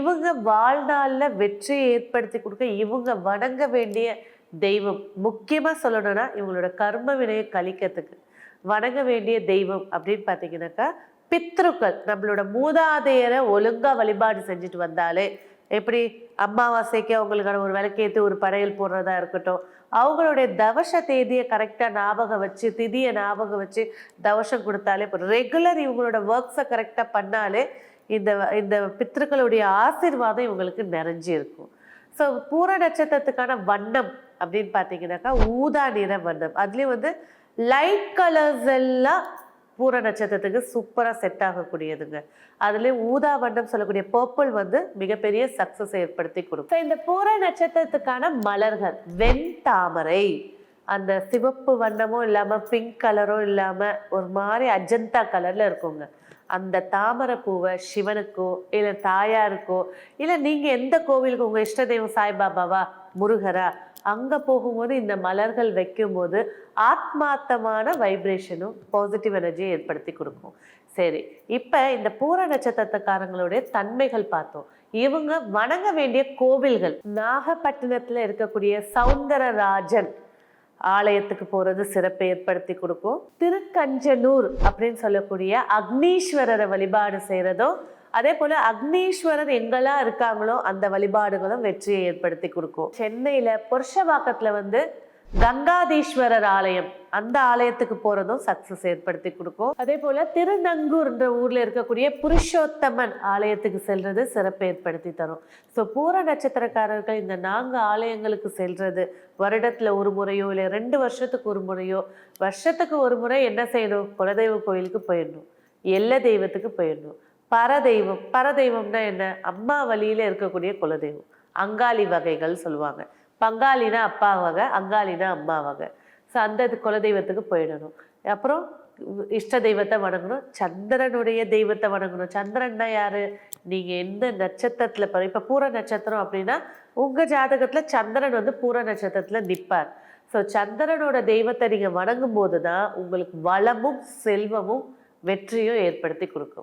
இவங்க வாழ்நாளில் வெற்றியை ஏற்படுத்தி கொடுக்க இவங்க வணங்க வேண்டிய தெய்வம். முக்கியமாக சொல்லணும்னா இவங்களோட கர்ம வினையை கழிக்கிறதுக்கு. வணங்க வேண்டிய தெய்வம் அப்படின்னு பார்த்தீங்கன்னாக்கா பித்ருக்கள் நம்மளோட மூதாதையரை ஒழுங்கா வழிபாடு செஞ்சுட்டு வந்தாலே எப்படி அமாவாசைக்கு அவங்களுக்கான ஒரு விளக்கேற்றி ஒரு பறையல் போடுறதா இருக்கட்டும். அவங்களுடைய தவச தேதியை கரெக்டாக ஞாபகம் வச்சு திதியை ஞாபகம் வச்சு தவசம் கொடுத்தாலே இப்போ ரெகுலர் இவங்களோட ஒர்க்ஸை கரெக்டாக பண்ணாலே இந்த இந்த பித்ருக்களுடைய ஆசிர்வாதம் இவங்களுக்கு நிறைஞ்சு இருக்கும் ஸோ பூர நட்சத்திரத்துக்கான வண்ணம் அப்படின்னு பார்த்தீங்கன்னாக்கா ஊதா நிற வண்ணம். அதுலேயும் வந்து லைட் கலர்ஸ் எல்லாம் பூர நட்சத்திரத்துக்கு சூப்பராக செட் ஆகக்கூடியதுங்க. அதுலேயும் ஊதா வண்ணம் சொல்லக்கூடிய பர்பிள் வந்து மிகப்பெரிய சக்ஸஸ் ஏற்படுத்தி கொடுக்கும். இந்த பூர நட்சத்திரத்துக்கான மலர்கள் வெண் தாமரை. அந்த சிவப்பு வண்ணமும் இல்லாமல் பிங்க் கலரும் இல்லாமல் ஒரு மாதிரி அஜந்தா கலரில் இருக்குங்க. அந்த தாமரை பூவை சிவனுக்கோ இல்லை தாயாருக்கோ இல்லை நீங்கள் எந்த கோவிலுக்கு உங்கள் இஷ்ட தெய்வம் சாய்பாபாவா முருகரா அங்கே போகும்போது இந்த மலர்கள் வைக்கும்போது ஆத்மார்த்தமான வைப்ரேஷனும் பாசிட்டிவ் எனர்ஜியும் ஏற்படுத்தி கொடுக்கும். சரி இப்போ இந்த பூர நட்சத்திரத்துக்காரங்களுடைய தன்மைகள் பார்த்தோம். இவங்க வணங்க வேண்டிய கோவில்கள். நாகப்பட்டினத்தில் இருக்கக்கூடிய சவுந்தரராஜன் ஆலயத்துக்கு போகிறது சிறப்பை ஏற்படுத்தி கொடுக்கும். திருக்கஞ்சனூர் அப்படின்னு சொல்லக்கூடிய அக்னீஸ்வரரை வழிபாடு செய்கிறதும் அதே போல அக்னீஸ்வரர் எங்கெல்லாம் இருக்காங்களோ அந்த வழிபாடுகளும் வெற்றியை ஏற்படுத்தி கொடுக்கும். சென்னையில புருஷவாக்கத்துல வந்து கங்காதீஸ்வரர் ஆலயம். அந்த ஆலயத்துக்கு போறதும் சக்சஸ் ஏற்படுத்தி கொடுக்கும். அதே போல திருநங்கூர்ன்ற ஊர்ல இருக்கக்கூடிய புருஷோத்தமன் ஆலயத்துக்கு செல்றது சிறப்பை ஏற்படுத்தி தரும். ஸோ பூர நட்சத்திரக்காரர்கள் இந்த நான்கு ஆலயங்களுக்கு செல்றது. வருடத்துல ஒரு முறையோ இல்லை ரெண்டு வருஷத்துக்கு ஒரு முறையோ வருஷத்துக்கு ஒரு முறை என்ன செய்யணும்? குலதெய்வ கோயிலுக்கு போயிடணும். எல்ல தெய்வத்துக்கு போயிடணும். பரதெய்வம். பரதெய்வம்னா என்ன? அம்மா வழியில இருக்கக்கூடிய குலதெய்வம். அங்காளி வகைகள் சொல்லுவாங்க. பங்காளினா அப்பா வகை அங்காளினா அம்மா வகை ஸோ அந்த குலதெய்வத்துக்கு போயிடணும். அப்புறம் இஷ்ட தெய்வத்தை வணங்கணும். சந்திரனுடைய தெய்வத்தை வணங்கணும். சந்திரன்னா யாரு? நீங்க எந்த நட்சத்திரத்துல பிற- பூர நட்சத்திரம் அப்படின்னா உங்க ஜாதகத்துல சந்திரன் வந்து பூர நட்சத்திரத்துல நிற்பார் ஸோ சந்திரனோட தெய்வத்தை நீங்க வணங்கும் போது தான் உங்களுக்கு வளமும் செல்வமும் வெற்றியும் ஏற்படுத்தி கொடுக்கும்.